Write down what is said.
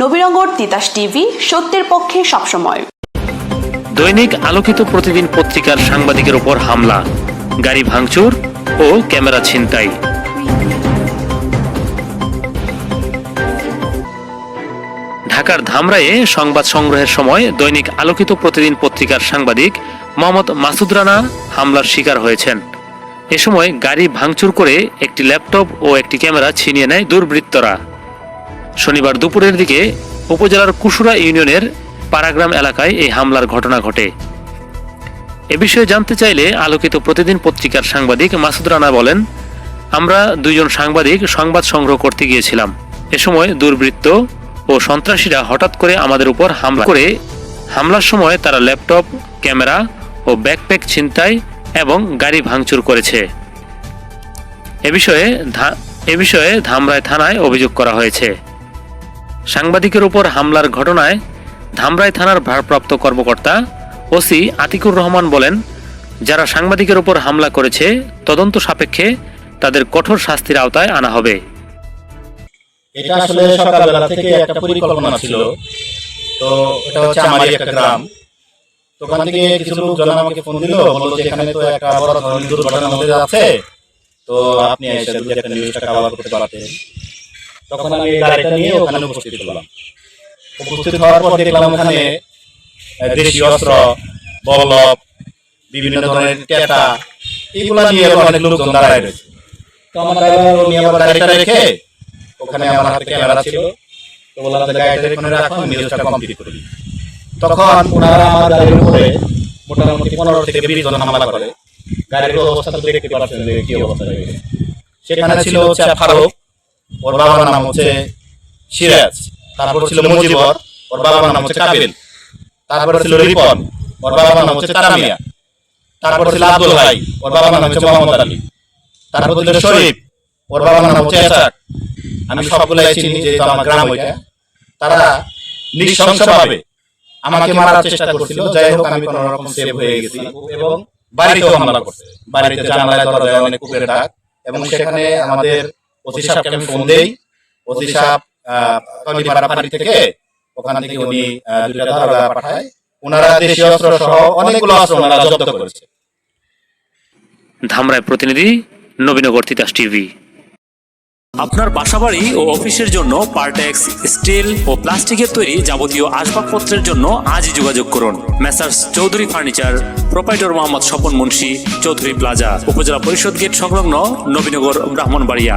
Nabinagar Titas TV, সত্যের পক্ষে সবসময়। দৈনিক আলোকিত প্রতিদিন পত্রিকার সাংবাদিকের ওপর হামলা, গাড়ি ভাঙচুর ও ক্যামেরা ছিনতাই। ঢাকার ধামরায়ে সংবাদ সংগ্রহের সময় দৈনিক আলোকিত প্রতিদিন পত্রিকার সাংবাদিক মোহাম্মদ মাসুদ রানা হামলার শিকার হয়েছেন। এ সময় গাড়ি ভাঙচুর করে একটি ল্যাপটপ ও একটি ক্যামেরা ছিনিয়ে নেয় দুর্বৃত্তরা। শনিবার দুপুরের দিকে উপজেলার কুশুরা ইউনিয়নের পারাগ্রাম এলাকায় এই হামলার ঘটনা ঘটে। এ বিষয়ে জানতে চাইলে আলোকিত প্রতিদিন পত্রিকার সাংবাদিক মাসুদ রানা বলেন, আমরা দুইজন সাংবাদিক সংবাদ সংগ্রহ করতে গিয়েছিলাম। এ সময় দুর্বৃত্ত ও সন্ত্রাসীরা হঠাৎ করে আমাদের উপর হামলা করে। হামলার সময় তারা ল্যাপটপ, ক্যামেরা ও ব্যাকপ্যাক ছিনতাই এবং গাড়ি ভাঙচুর করেছে। এ বিষয়ে এ বিষয়ে ধামরাই থানায় অভিযোগ করা হয়েছে। সাংবাদিকের উপর হামলার ঘটনায় ধামরাই থানার ভারপ্রাপ্ত কর্মকর্তা ওসি আতিকুর রহমান বলেন, যারা সাংবাদিকের উপর হামলা করেছে, তদন্ত সাপেক্ষে তাদের কঠোর শাস্তির আওতায় আনা হবে। এটা আসলে সকালবেলা থেকে একটা পরিকল্পনা ছিল। তো এটা হচ্ছে আমারই একটা গ্রাম। তো ওখান থেকে কিছু লোকজন আমাকে ফোন দিল, বলল যে এখানে তো একটা বড় ধরনের দুর্ঘটনা হতে যাচ্ছে। তো আপনি এসে একটা নিউজটা কভার করতে পারতেন। তখন আমি গাড়িটা নিয়ে ওখানে উপস্থিত হলাম। উপস্থিত হওয়ার পর দেখলাম ওখানে দেশীয় অস্ত্র বল্লভ বিভিন্ন ধরনের টেটা এগুলা নিয়ে অনেক লোকজন দাঁড়ায় রয়েছে। তো আমার ড্রাইভার উনি আমার গাড়িটা রেখে ওখানে আমার হাতে ক্যামেরা ছিল। তো বললাম যে গাড়িটা এখানে রাখো, আমি নিউজটা কমপ্লিট করি তখন ওনারা আমার গাড়ির উপরে মোটামুটি পনেরো থেকে বিশ জন হামলা করে। গাড়ির অবস্থা দেখতে পাচ্ছেন কি অবস্থা সেখানে ছিল হচ্ছে ফারুক ওর বাবার নাম হচ্ছে সিরাজ, তারপর ছিল মুজিবর, ওর বাবার নাম হচ্ছে কাবিল, তারপরে ছিল রিপন, ওর বাবার নাম হচ্ছে তারামিয়া তারপর ছিল আব্দুল ভাই ওর বাবার নাম হচ্ছে মোহাম্মদ আলী, তারপর ছিল শরীফ, ওর বাবার নাম হচ্ছে এসাক আমি সবগুলাই চিনি, যেহেতু আমার গ্রাম ওইটা। তারা নৃশংসভাবে আমাকে মারার চেষ্টা করছিল। যাই হোক, আমি কোনো রকম সেভ হয়ে গেছি এবং বাড়িতেও হামলা করছে। বাড়িতে জানালায়, দরজায় অনেক কুকুরের ডাক এবং সেখানে আমাদের ওসি সাহেবকে আমি ফোন দেই। ওসি সাহেব থেকে ওখান থেকে উনি দুইটা ধারণা পাঠায়। ওনারা দেশীয় অস্ত্র সহ অনেকগুলো অস্ত্র ওনারা জব্দ করেছে। ধামরায় প্রতিনিধি নবীনগর তিতাস টিভি। আপনার বাসাবাড়ি ও অফিসের জন্য পার্টেক্স স্টিল ও প্লাস্টিকের তৈরি যাবতীয় আসবাবপত্রের জন্য আজই যোগাযোগ করুন। Messrs Chowdhury furniture proprietor Mohammad Swapan Munshi Chowdhury plaza উপজেলা পরিষদ গেট সংলগ্ন নবীনগর ব্রাহ্মণবাড়িয়া।